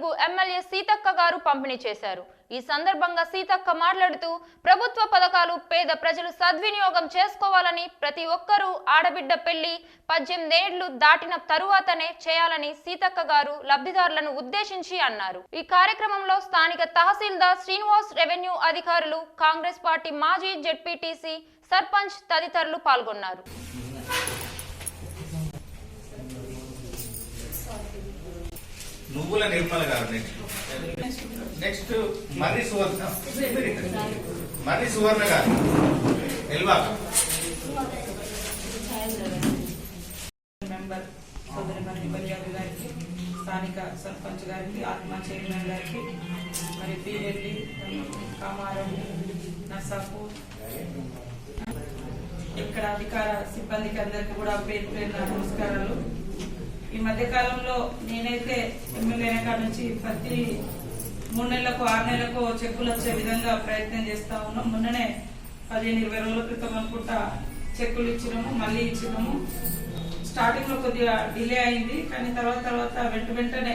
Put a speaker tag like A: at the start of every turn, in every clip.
A: చెక్కులను ఎమ్మెల్యే సీతక్క గారు పంపిణీ చేశారు. ఈ సందర్భంగా సీతక్క మాట్లాడుతూ ప్రభుత్వ పథకాలు పేద ప్రజలు సద్వినియోగం చేసుకోవాలని ప్రతి ఒక్కరూ ఆడబిడ్డ పెళ్ళి పద్దెనిమిదేళ్ళు దాటిన తరువాతనే చేయాలని సీతక్క గారు లబ్ధిదారులను ఉద్దేశించి అన్నారు. ఈ కార్యక్రమంలో స్థానిక తహసీల్దార్ శ్రీనివాస్ రెవెన్యూ అధికారులు కాంగ్రెస్ పార్టీ మాజీ జెడ్పీటీసీ సర్పంచ్ తదితరులు పాల్గొన్నారు.
B: నువ్వుల నిర్మల గారు నెక్స్ట్ నెక్స్ట్ మర్రి సువర్ణ. మర్రి సువర్ణ గారు. ఎల్వాక
C: మెంబర్ సోదరి మరి బలియాబు గారికి స్థానిక సర్పంచ్ గారికి ఆత్మ చైర్మన్ గారికి మరి పీరెడ్డి కామారం నర్సాపూర్. ఇక్కడ అధికార సిబ్బందికి అందరికీ కూడా పేరు పేరు నమస్కారాలు. ఈ మధ్య కాలంలో నేనైతే ఎమ్మెల్యే కాడ నుంచి ప్రతి మూడు నెలలకు ఆరు నెలలకు చెక్కులు వచ్చే విధంగా ప్రయత్నం చేస్తా ఉన్నాం. మొన్ననే పదిహేను ఇరవై రోజుల క్రితం అనుకుంటా చెక్కులు ఇచ్చినాము మళ్ళీ ఇచ్చినాము. స్టార్టింగ్లో కొద్దిగా డిలే అయింది కానీ తర్వాత తర్వాత వెంట వెంటనే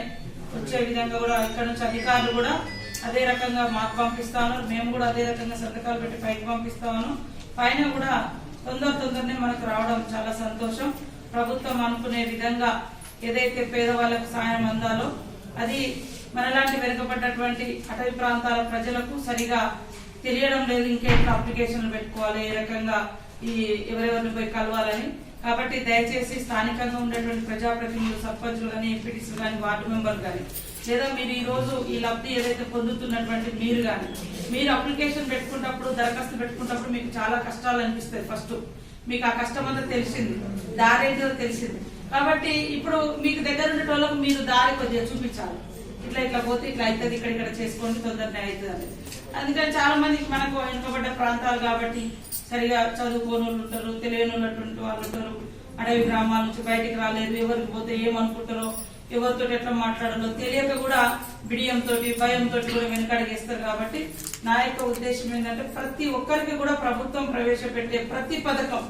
C: వచ్చే విధంగా కూడా ఇక్కడ నుంచి అధికారులు కూడా అదే రకంగా మాకు పంపిస్తాను మేము కూడా అదే రకంగా సంతకాలు పెట్టి పైకి పంపిస్తాను పైన కూడా తొందర తొందరనే మనకు రావడం చాలా సంతోషం. ప్రభుత్వం అనుకునే విధంగా ఏదైతే పేదవాళ్ళకు సాయం అందాలో అది మనలాంటి వెనుకబడ్డటువంటి అటవీ ప్రాంతాల ప్రజలకు సరిగా తెలియడం లేదు. ఇంకేంటి అప్లికేషన్లు పెట్టుకోవాలి? ఏ రకంగా ఈ ఎవరెవరిని పోయి కలవాలని. కాబట్టి దయచేసి స్థానికంగా ఉండేటువంటి ప్రజాప్రతినిధులు సర్పంచులు కానీ ఎంపీటీసీలు కానీ వార్డు మెంబర్లు కానీ లేదా మీరు ఈ రోజు ఈ లబ్ధి ఏదైతే పొందుతున్నటువంటి మీరు కానీ మీరు అప్లికేషన్ పెట్టుకున్నప్పుడు దరఖాస్తు పెట్టుకున్నప్పుడు మీకు చాలా కష్టాలు అనిపిస్తాయి ఫస్ట్. మీకు ఆ కష్టం అంతా తెలిసింది. దారేంటో తెలిసింది. కాబట్టి ఇప్పుడు మీకు దగ్గర ఉండేటోళ్ళకు మీరు దారి కొద్దిగా చూపించాలి. ఇట్లా ఇట్లా పోతే ఇట్లా అవుతుంది ఇక్కడ ఇక్కడ చేసుకోండి తొందరగా అవుతుంది అని. అందుకని చాలా మంది మనకు వెనుకబడ్డ ప్రాంతాలు కాబట్టి సరిగా చదువుకోని వాళ్ళు ఉంటారు తెలియని ఉన్నటువంటి వాళ్ళు ఉంటారు. అడవి గ్రామాల నుంచి బయటికి రాలేదు ఎవరికి పోతే ఏమనుకుంటారో ఎవరితో ఎట్లా మాట్లాడాలో తెలియక కూడా బిడియంతో భయంతో కూడా వెనకడిగేస్తారు కాబట్టి నా యొక్క ఉద్దేశం ఏంటంటే ప్రతి ఒక్కరికి కూడా ప్రభుత్వం ప్రవేశపెట్టే ప్రతి పథకం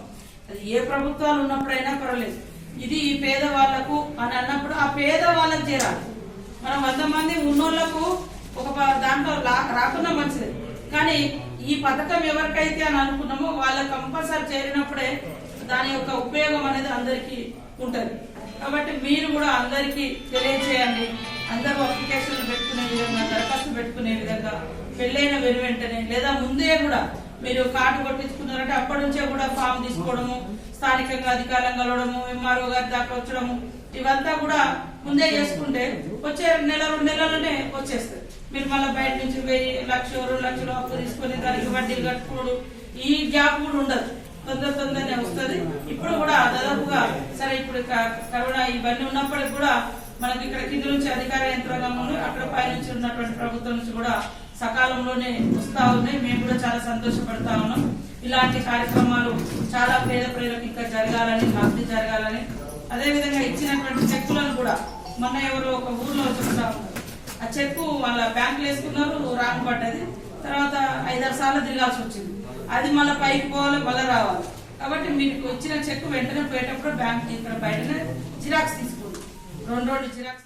C: అది ఏ ప్రభుత్వాలు ఉన్నప్పుడైనా పర్వాలేదు. ఇది ఈ పేదవాళ్ళకు అని అన్నప్పుడు ఆ పేదవాళ్ళకి చేరాలి. మనం వంద మంది ఉన్నోళ్ళకు ఒక దాంట్లో లా- రాకున్నా మంచిది. కానీ ఈ పథకం ఎవరికైతే అని అనుకున్నామో వాళ్ళ కంపల్సరీ చేరినప్పుడే దాని యొక్క ఉపయోగం అనేది అందరికీ ఉంటుంది. కాబట్టి మీరు కూడా అందరికీ తెలియజేయండి. అందరూ అప్లికేషన్లు పెట్టుకునే విధంగా దరఖాస్తు పెట్టుకునే విధంగా పెళ్ళైన వెను వెంటనే లేదా ముందే కూడా మీరు కార్డు కొట్టించుకున్నారంటే అప్పటి నుంచే కూడా ఫామ్ తీసుకోవడము స్థానికంగా అధికారం కలవడము ఎంఆర్ఓ గారి దాకా వచ్చడము ఇవంతా కూడా ముందే చేసుకుంటే వచ్చే నెల రెండు నెలలోనే వచ్చేస్తుంది మీరు మళ్ళీ బయట నుంచి వెయ్యి లక్ష రెండు లక్షలు అప్పు తీసుకొని దానికి వడ్డీలు కట్టుకోడు. ఈ గ్యాప్ కూడా ఉండదు. తొందర తొందరనే వస్తుంది. ఇప్పుడు కూడా దాదాపుగా సరే ఇప్పుడు కరోనా ఇవన్నీ ఉన్నప్పటికి కూడా మనకి ఇక్కడ కింద నుంచి అధికార యంత్రాంగం అక్కడ పై నుంచి ఉన్నటువంటి ప్రభుత్వం నుంచి కూడా సకాలంలోనే వస్తా ఉన్నాయి. మేము కూడా చాలా సంతోషపడతా ఉన్నాం. ఇలాంటి కార్యక్రమాలు చాలా పేద ప్రజలకు ఇంకా జరగాలని లబ్ధి జరగాలని. అదేవిధంగా ఇచ్చినటువంటి చెక్కులను కూడా మొన్న ఎవరు ఒక ఊర్లో చూస్తా ఆ చెక్కు వాళ్ళ బ్యాంకులు వేసుకున్నారు రాంగ్ పడ్డది. తర్వాత ఐదారు సార్లు తిరగాల్సి వచ్చింది. అది మళ్ళీ పైకి పోవాలి మళ్ళీ రావాలి. కాబట్టి మీకు వచ్చిన చెక్ వెంటనే పోయేటప్పుడు బ్యాంక్ ఇక్కడ బయటనే జిరాక్స్ తీసుకోండి. రెండు రెండు జిరాక్స్